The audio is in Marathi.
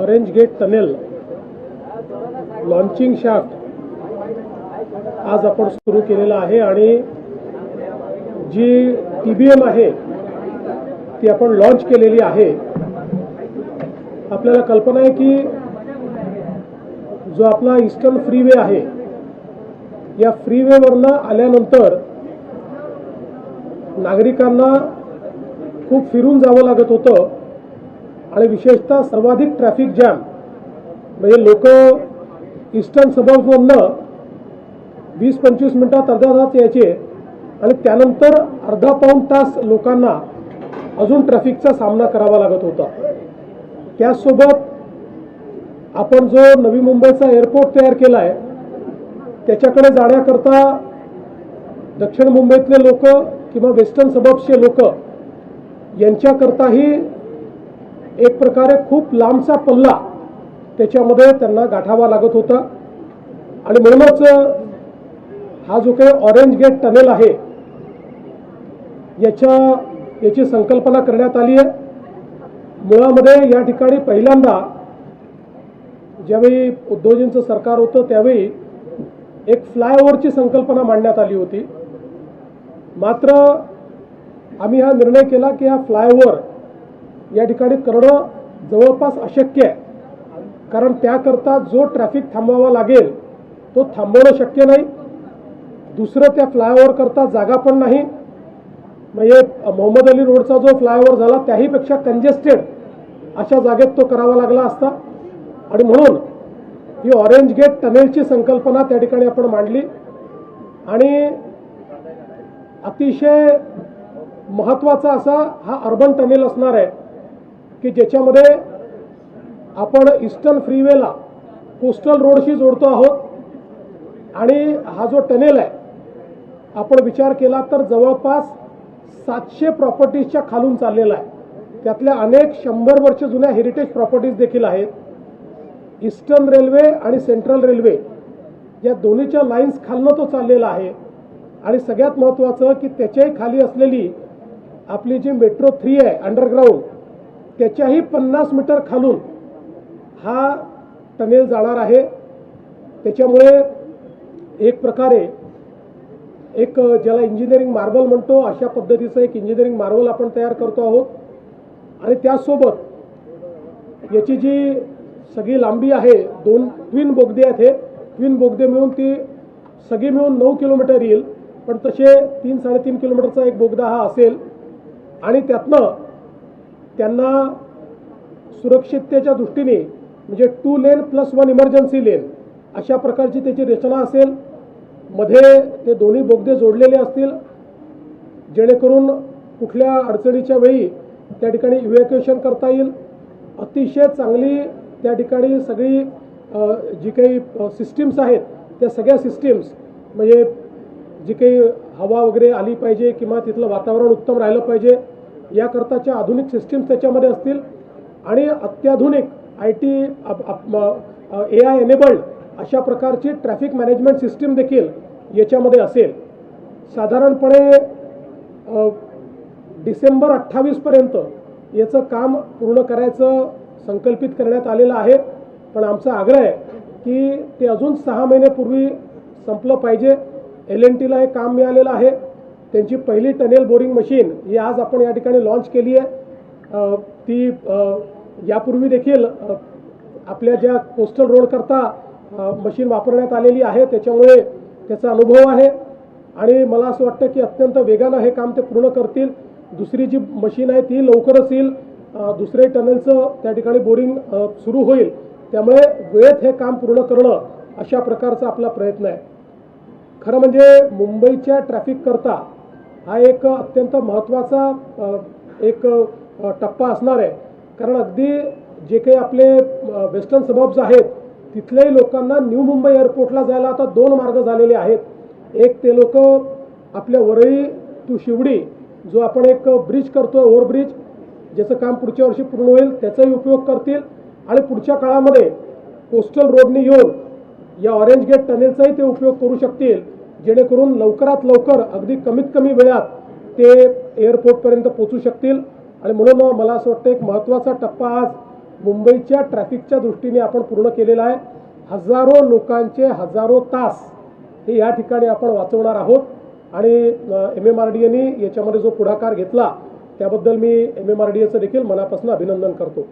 Orange gate tunnel launching shaft आज आपण सुरू केलेला आहे आणि जी टी बी एम आहे ती आपण लॉन्च केलेली आहे. आपल्याला कल्पना आहे की जो आपला ईस्टर्न फ्रीवे आहे या फ्रीवेवरनं आल्यानंतर नागरिकांना खूप फिरून जावं लागत होतं. आणि विशेषतः सर्वाधिक ट्रॅफिक जॅम म्हणजे लोक इस्टर्न सबर्ब्समधनं वीस पंचवीस मिनटात अर्धा तास यायचे आणि त्यानंतर अर्धा पाऊण तास लोकांना अजून ट्रॅफिकचा सामना करावा लागत होता. त्याचसोबत आपण जो नवी मुंबईचा एअरपोर्ट तयार केला आहे त्याच्याकडे जाण्याकरता दक्षिण मुंबईतले लोक किंवा वेस्टर्न सबब्सचे लोक यांच्याकरताही एक प्रकारे खूप लांबचा पल्ला त्याच्यामध्ये त्यांना गाठावा लागत होता. आणि म्हणूनच हा जो काही ऑरेंज गेट टनेल आहे याच्या याची संकल्पना करण्यात आली आहे. मुळामध्ये या ठिकाणी पहिल्यांदा ज्यावेळी उद्योजींचं सरकार होतं त्यावेळी एक फ्लायओव्हरची संकल्पना मांडण्यात आली होती. मात्र आम्ही हा निर्णय केला की हा फ्लायओव्हर या ठिकाणी करणं जवळपास अशक्य आहे. कारण त्याकरता जो ट्रॅफिक थांबवावा लागेल तो थांबवणं शक्य नाही. दुसरं त्या फ्लायओव्हरकरता जागा पण नाही. म्हणजे मोहम्मद अली रोडचा जो फ्लायओव्हर झाला त्याहीपेक्षा कंजेस्टेड अशा जागेत तो करावा लागला असता. आणि म्हणून ही ऑरेंज गेट टनेलची संकल्पना त्या ठिकाणी आपण मांडली. आणि अतिशय महत्त्वाचा असा हा अर्बन टनेल असणार आहे. की ज्याच्यामध्ये आपण ईस्टर्न फ्रीवेला कोस्टल रोडशी जोडतो आहोत. आणि हा जो टनेल आहे आपण विचार केला तर जवळपास सातशे प्रॉपर्टीजच्या खालून चाललेला आहे. त्यातल्या अनेक शंभर वर्ष जुन्या हेरिटेज प्रॉपर्टीज देखील आहेत. ईस्टर्न रेल्वे आणि सेंट्रल रेल्वे या दोन्हीच्या लाईन्स खालनं तो चाललेला आहे. आणि सगळ्यात महत्त्वाचं की त्याच्याही खाली असलेली आपली जी मेट्रो थ्री आहे अंडरग्राऊंड त्याच्याही पन्नास मीटर खालून हा टनेल जाणार आहे. त्याच्यामुळे एक प्रकारे एक ज्याला इंजिनिअरिंग मार्बल म्हणतो अशा पद्धतीचं एक इंजिनिअरिंग मार्बल आपण तयार करतो आहोत. आणि त्याचसोबत याची जी सगळी लांबी आहे दोन ट्विन बोगदे आहेत हे. ट्विन बोगदे मिळून ती सगळी मिळून नऊ किलोमीटर येईल. पण तसे तीन साडेतीन किलोमीटरचा एक बोगदा हा असेल. आणि त्यातनं त्यांना सुरक्षिततेच्या दृष्टीने म्हणजे two lane plus one emergency lane अशा प्रकारची त्याची रचना असेल. मध्ये ते दोन्ही बोगदे जोडलेले असतील. जेणेकरून कुठल्या अडचणीच्या वेळी त्या ठिकाणी इव्हॅक्युएशन करता येईल. अतिशय चांगली त्या ठिकाणी सगळी जी काही सिस्टीम्स आहेत त्या सगळ्या सिस्टीम्स म्हणजे जी काही हवा वगैरे आली पाहिजे किंवा तिथलं वातावरण उत्तम राहिलं पाहिजे याकरताच्या आधुनिक सिस्टीम्स त्याच्यामध्ये असतील. आणि अत्याधुनिक I T A I enabled अशा प्रकारची ट्रॅफिक मॅनेजमेंट सिस्टीम देखील याच्यामध्ये असेल. साधारणपणे डिसेंबर अठ्ठावीसपर्यंत याचं काम पूर्ण करायचं संकल्पित करण्यात आलेलं आहे. पण आमचा आग्रह आहे की ते अजून सहा महिन्यापूर्वी संपलं पाहिजे. एल एन टीला हे काम मिळालेलं आहे. त्यांची पहिली टनेल बोरिंग मशीन ही आज आपण या ठिकाणी लॉन्च केली आहे. ती यापूर्वी देखील आपल्या ज्या कोस्टल रोडकरता मशीन वापरण्यात आलेली आहे त्याच्यामुळे त्याचा अनुभव आहे. आणि मला असं वाटतं की अत्यंत वेगानं हे काम ते पूर्ण करतील. दुसरी जी मशीन आहे ती लवकरच येईल. दुसरे टनेलचं त्या ठिकाणी बोरिंग सुरू होईल. त्यामुळे वेळेत हे काम पूर्ण करणं अशा प्रकारचा आपला प्रयत्न आहे. खरं म्हणजे मुंबईच्या ट्रॅफिककरता हा एक अत्यंत महत्त्वाचा एक टप्पा असणार आहे. कारण अगदी जे काही आपले वेस्टर्न सबब्स आहेत तिथल्याही लोकांना न्यू मुंबई एअरपोर्टला जायला आता दोन मार्ग झालेले आहेत. एक ते लोक आपल्या वरळी टू शिवडी जो आपण एक ब्रिज करतो ओव्हरब्रिज ज्याचं काम पुढच्या वर्षी पूर्ण होईल त्याचाही उपयोग करतील. आणि पुढच्या काळामध्ये कोस्टल रोडने येऊन या ऑरेंज गेट टनेलचाही ते उपयोग करू शकतील. जेणेकरून लवकरात लवकर अगदी कमीत कमी वेळात ते एअरपोर्टपर्यंत पोचू शकतील. आणि म्हणून मला असं वाटतं एक महत्त्वाचा टप्पा आज मुंबईच्या ट्रॅफिकच्या दृष्टीने आपण पूर्ण केलेला आहे. हजारो लोकांचे हजारो तास हे या ठिकाणी आपण वाचवणार आहोत. आणि M M R D any याच्यामध्ये जो पुढाकार घेतला त्याबद्दल मी एम एम आर डी एचं देखील मनापासून अभिनंदन करतो.